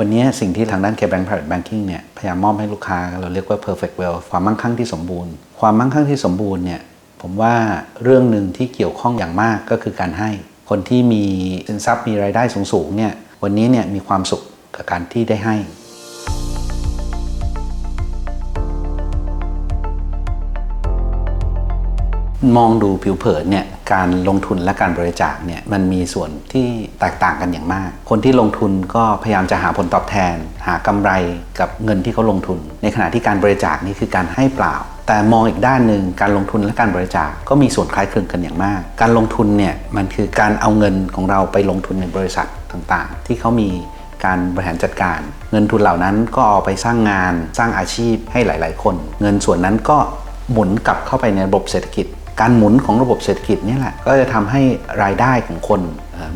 วันนี้สิ่งที่ทางด้าน KBank Private Banking เนี่ยพยายามมอบให้ลูกค้าเราเรียกว่า perfect wealth ความมั่งคั่งที่สมบูรณ์ ความมั่งคั่งที่สมบูรณ์เนี่ยผมว่าเรื่องหนึ่งที่เกี่ยวข้องอย่างมากก็คือการให้ คนที่มีสินทรัพย์มีรายได้สูงๆเนี่ยวันนี้เนี่ยมีความสุขกับการที่ได้ให้ มองดูผิวเผินเนี่ยการลงทุนและการบริจาคเนี่ยมันมีส่วนที่แตกต่างกันอย่างมาก คนที่ลงทุนก็พยายามจะหาผลตอบแทน หากำไรกับเงินที่เขาลงทุน ในขณะที่การบริจาคนี่คือการให้เปล่า แต่มองอีกด้านหนึ่งการลงทุนและการบริจาคก็มีส่วนคล้ายคลึงกันอย่างมาก การลงทุนเนี่ยมันคือการเอาเงินของเราไปลงทุนในบริษัทต่างๆ ที่เขามีการบริหารจัดการ เงินทุนเหล่านั้นก็เอาไปสร้างงานสร้างอาชีพให้หลาย ๆ คน เงินส่วนนั้นก็หมุนกลับเข้าไปในระบบเศรษฐกิจ การหมุนของระบบเศรษฐกิจนี่แหละก็จะทำให้รายได้ของคน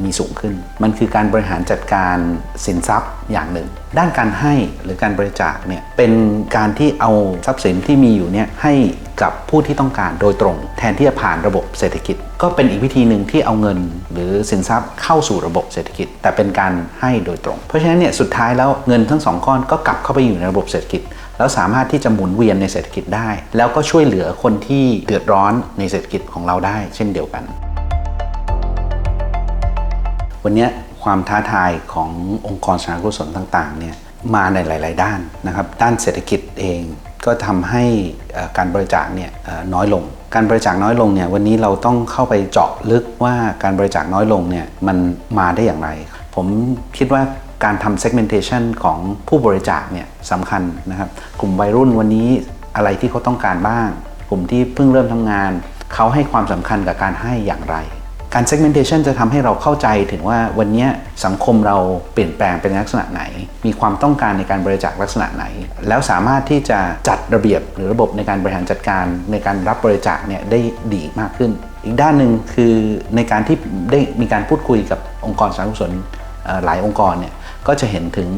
มีสูงขึ้น มันคือการบริหารจัดการสินทรัพย์อย่างหนึ่ง ด้านการให้หรือการบริจาคเนี่ยเป็นการที่เอาทรัพย์สินที่มีอยู่เนี่ยให้กับผู้ที่ต้องการโดยตรง แทนที่จะผ่านระบบเศรษฐกิจ ก็เป็นอีกวิธีหนึ่งที่เอาเงิน หรือสินทรัพย์เข้าสู่ระบบเศรษฐกิจ แต่เป็นการให้โดยตรง เพราะฉะนั้นเนี่ยสุดท้ายแล้วเงินทั้งสองก้อนก็กลับเข้าไปอยู่ในระบบเศรษฐกิจ แล้วสามารถที่จะหมุนเวียนในเศรษฐกิจได้ แล้วก็ช่วยเหลือคนที่เดือดร้อนในเศรษฐกิจของเราได้ เช่นเดียวกัน วันนี้ความท้าทายขององค์กรสาธารณกุศลต่างๆเนี่ยมาในหลาย ๆ ด้านนะครับ ด้านเศรษฐกิจเองก็ทำให้การบริจาคเนี่ยน้อยลง การบริจาคน้อยลงเนี่ยวันนี้เราต้องเข้าไปเจาะลึกว่าการบริจาคน้อยลงเนี่ยมันมาได้อย่างไร ผมคิดว่า การทำ segmentation ของผู้บริจาคเนี่ยสำคัญนะครับ กลุ่มวัยรุ่นวันนี้อะไรที่เขาต้องการบ้าง กลุ่มที่เพิ่งเริ่มทำงาน เขาให้ความสำคัญกับการให้อย่างไร การ segmentation จะทำให้เราเข้าใจถึงว่าวันนี้สังคมเราเปลี่ยนแปลงเป็นลักษณะไหน มีความต้องการในการบริจาคลักษณะไหน แล้วสามารถที่จะจัดระเบียบหรือระบบในการบริหารจัดการในการรับบริจาคเนี่ยได้ดีมากขึ้น อีกด้านหนึ่งคือในการที่ได้มีการพูดคุยกับองค์กรสาธารณกุศลเอ่อหลายองค์กรเนี่ย ก็จะเห็นถึง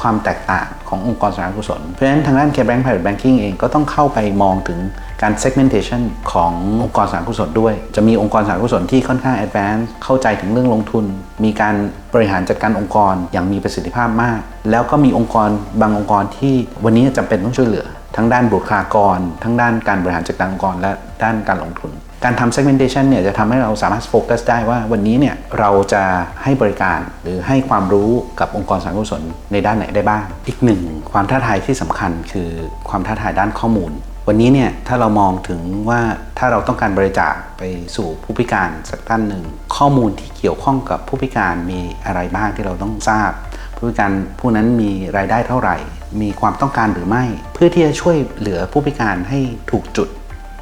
ความแตกต่างขององค์กรสาธารณกุศล เพราะฉะนั้นทางด้าน KBank Private Banking เองก็ต้องเข้าไปมองถึงการ segmentation ขององค์กรสาธารณกุศลด้วย จะมีองค์กรสาธารณกุศลที่ค่อนข้าง advanced เข้าใจถึงเรื่องลงทุน มีการบริหารจัดการองค์กรอย่างมีประสิทธิภาพมาก แล้วก็มีองค์กรบางองค์กรที่วันนี้จำเป็นต้องช่วยเหลือ ทั้งด้านบุคลากร ทั้งด้านการบริหารจัดการองค์กรและด้านการลงทุน การทำ segmentation เนี่ยจะทำให้เราสามารถโฟกัสได้ว่าวันนี้เนี่ยเราจะให้บริการหรือให้ความรู้กับองค์กรสาธารณกุศลในด้านไหนได้บ้าง อีกหนึ่งความท้าทายที่สำคัญคือความท้าทายด้านข้อมูล วันนี้เนี่ยถ้าเรามองถึงว่าถ้าเราต้องการบริจาคไปสู่ผู้พิการสักท่านหนึ่งข้อมูลที่เกี่ยวข้องกับผู้พิการมีอะไรบ้างที่เราต้องทราบ ผู้พิการผู้นั้นมีรายได้เท่าไหร่ มีความต้องการหรือไม่ เพื่อที่จะช่วยเหลือผู้พิการให้ถูกจุด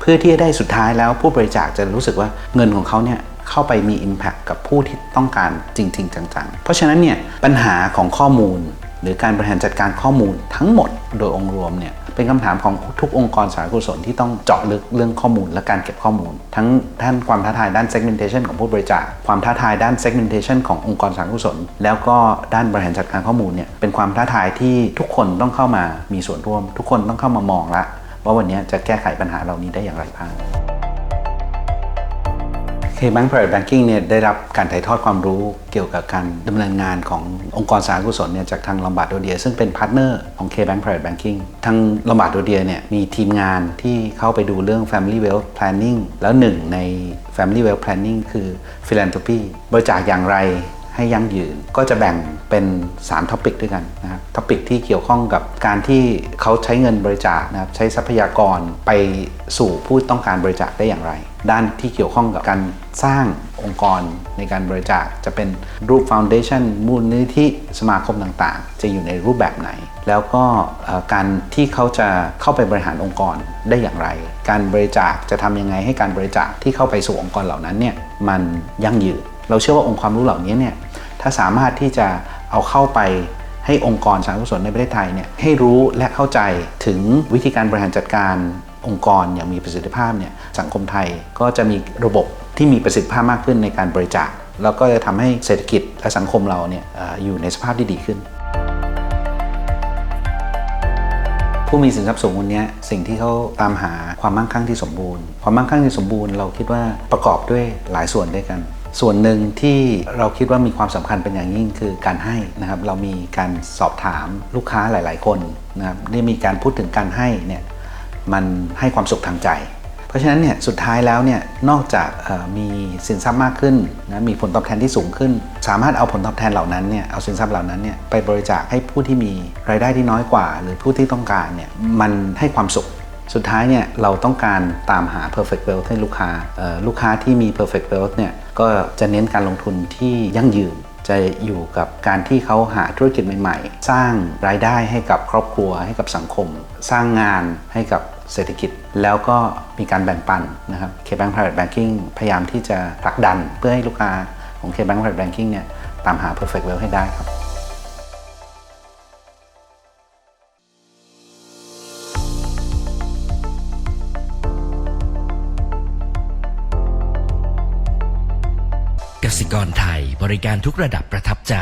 เพื่อที่จะได้สุดท้ายแล้วผู้บริจาคจะรู้สึกว่าเงินของเขาเนี่ยเข้าไปมี Impact กับผู้ที่ต้องการจริง ๆ จังๆ เพราะฉะนั้นเนี่ยปัญหาของข้อมูล หรือการบริหารจัดการข้อมูลทั้งหมดโดยองค์รวมเนี่ยเป็นคำถามของทุกองค์กรสาธารณกุศลที่ต้องเจาะลึกเรื่องข้อมูลและการเก็บข้อมูล ทั้งด้านความท้าทายด้าน segmentation ของผู้บริจาคความท้าทายด้าน segmentation ขององค์กรสาธารณกุศล แล้วก็ด้านบริหารจัดการข้อมูลเนี่ยเป็นความท้าทายที่ทุกคนต้องเข้ามามีส่วนร่วม ทุกคนต้องเข้ามามองละว่าวันนี้จะแก้ไขปัญหาเหล่านี้ได้อย่างไรบ้าง K-Bank Private Banking เนี่ยได้รับการถ่ายทอดความรู้เกี่ยวกับการดำเนินงานขององค์กรสาธารณกุศลเนี่ยจากทางลอมบาร์ดโดเดีย ซึ่งเป็นพาร์ทเนอร์ของ K-Bank Private Banking ทางลอมบาร์ดโดเดียเนี่ยมีทีมงานที่เข้าไปดูเรื่อง Family Wealth Planning แล้วหนึ่งใน Family Wealth Planning คือ Philanthropy บริจาคอย่างไร ให้ยั่งยืน ก็จะแบ่งเป็น3ท็อปิกด้วยกันนะครับท็อปิกที่เกี่ยวข้องกับการที่เขาใช้เงินบริจาคนะครับใช้ทรัพยากรไปสู่ผู้ต้องการบริจาคได้อย่างไร ด้านที่เกี่ยวข้องกับการสร้างองค์กรในการบริจาคจะเป็นรูปฟ u วเดชันมูลนิธิสมาคมต่างๆ จะอยู่ในรูปแบบไหน แล้วก็การที่เขาจะเข้าไปบริหารองค์กรได้อย่างไร การบริจาคจะทำยังไงให้การบริจาคที่เข้าไปสู่องค์กรเหล่านั้นเนี่ยมันยั่งยืนเราเชื่อว่าองค์ความรู้เหล่านี้เนี่ย ถ้าสามารถที่จะเอาเข้าไปให้องค์กรสาธารณกุศลในประเทศไทยเนี่ยให้รู้และเข้าใจถึงวิธีการบริหารจัดการองค์กรอย่างมีประสิทธิภาพเนี่ยสังคมไทยก็จะมีระบบที่มีประสิทธิภาพมากขึ้นในการบริจาคแล้วก็จะทำให้เศรษฐกิจและสังคมเราเนี่ยอยู่ในสภาพที่ดีขึ้น ผู้มีสินทรัพย์สูงวันนี้สิ่งที่เขาตามหาความมั่งคั่งที่สมบูรณ์ ความมั่งคั่งที่สมบูรณ์เราคิดว่าประกอบด้วยหลายส่วนด้วยกัน ส่วนหนึ่งที่เราคิดว่ามีความสำคัญเป็นอย่างยิ่งคือการให้นะครับเรามีการสอบถามลูกค้าหลาย ๆ คนนะครับได้มีการพูดถึงการให้เนี่ยมันให้ความสุขทางใจ เพราะฉะนั้นเนี่ยสุดท้ายแล้วเนี่ยนอกจากมีสินทรัพย์มากขึ้นนะมีผลตอบแทนที่สูงขึ้น สามารถเอาผลตอบแทนเหล่านั้นเนี่ยเอาสินทรัพย์เหล่านั้นเนี่ยไปบริจาคให้ผู้ที่มีรายได้ที่น้อยกว่า หรือผู้ที่ต้องการเนี่ยมันให้ความสุข สุดท้ายเนี่ยเราต้องการตามหา perfect wealth ให้ลูกค้าลูกค้าที่มี perfect wealth เนี่ยก็จะเน้นการลงทุนที่ยั่งยืนจะอยู่กับการที่เขาหาธุรกิจใหม่ ๆ สร้างรายได้ให้กับครอบครัวให้กับสังคม สร้างงานให้กับเศรษฐกิจ แล้วก็มีการแบ่งปันนะครับ KBank Private Banking พยายามที่จะผลักดันเพื่อให้ลูกค้าของ KBank Private Banking เนี่ยตามหา perfect wealth ให้ได้ครับ กรไทยบริการทุกระดับประทับใจ